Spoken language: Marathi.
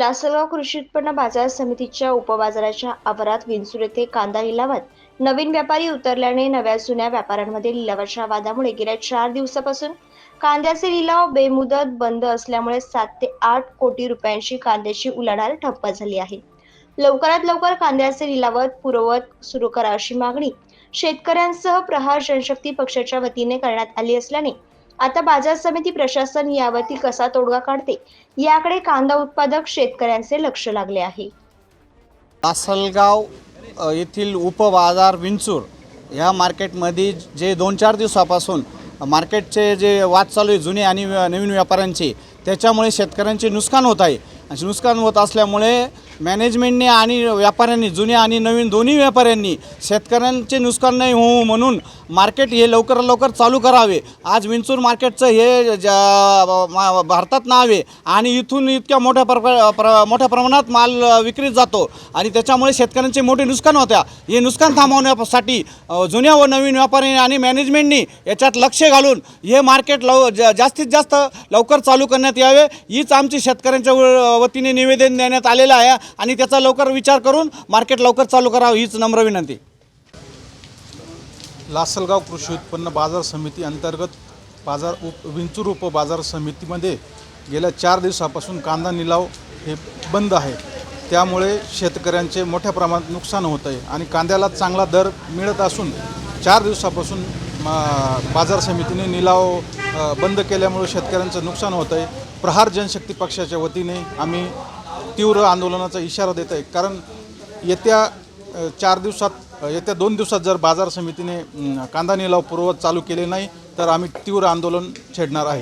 लासलगाव कृषी उत्पन्न बाजार समितीच्या उपबाजाराच्या आवारात विंचूर येथे कांदा लिलावात. नवीन व्यापारी उतरल्याने नव्या जुन्या व्यापाऱ्यांमध्ये लिलावाच्या वादामुळे गेल्या चार दिवसापासून कांद्याचे लिलाव बेमुदत बंद असल्यामुळे सात ते आठ कोटी रुपयांची कांद्याची उलाढाल ठप्प झाली आहे. लवकरात लवकर कांद्याचे लिलावत पुरवत सुरू करा अशी मागणी शेतकऱ्यांसह प्रहार जनशक्ती पक्षाच्या वतीने करण्यात आली असल्याने आता बाजार समिती प्रशासन यावरती कसा तोडगा काढते? याकडे कांदा उत्पादक शेतकऱ्यांचे लक्ष लागले आहे. लासलगाव येथील उपबाजार विंचूर ह्या मार्केटमध्ये जे दोन चार दिवसापासून मार्केटचे जे वाद चालू आहे जुने आणि नवीन व्यापाऱ्यांचे त्याच्यामुळे शेतकऱ्यांचे नुकसान होत आहे. नुकसान होत असल्यामुळे मॅनेजमेंटने आणि व्यापाऱ्यांनी जुन्या आणि नवीन दोन्ही व्यापाऱ्यांनी शेतकऱ्यांचे नुकसान नाही होऊ म्हणून मार्केट हे लवकरात लवकर चालू करावे. आज विंचूर मार्केटचं हे ज- भारतात नाव आहे आणि इथून इतक्या मोठ्या प्र प्र मोठ्या प्रमाणात माल विक्रीत जातो आणि त्याच्यामुळे शेतकऱ्यांचे मोठे नुकसान होत्या. हे नुकसान थांबवण्यासाठी जुन्या व नवीन व्यापाऱ्यांनी आणि मॅनेजमेंटनी याच्यात लक्ष घालून हे मार्केट लव ज- जास्तीत जास्त लवकर चालू करण्यात यावे. हीच आमची शेतकऱ्यांच्या व- वतीने निवेदन देण्यात आलेलं आहे आणि त्याचा लवकर विचार करून मार्केट लवकर चालू करावं हीच नम्र विनंती. लासलगाव कृषी उत्पन्न बाजार समिती अंतर्गत बाजार उप विंचूर उप बाजार समितीमध्ये गेल्या चार दिवसापासून कांदा निलाव हे बंद आहे. त्यामुळे शेतकऱ्यांचे मोठ्या प्रमाणात नुकसान होत आहे आणि कांद्याला चांगला दर मिळत असून चार दिवसापासून मा बाजार समितीने निलाव बंद केल्यामुळे शेतकऱ्यांचं नुकसान होत आहे प्रहार जनशक्ती पक्षाच्या वतीने आम्ही तीव्र आंदोलनाचा इशारा देत आहे. कारण येत्या चार दिवसात येत्या दोन दिवसात जर बाजार समितीने कांदा निलाव पूर्वत चालू केले नाही तर आम्ही तीव्र आंदोलन छेडणार आहे.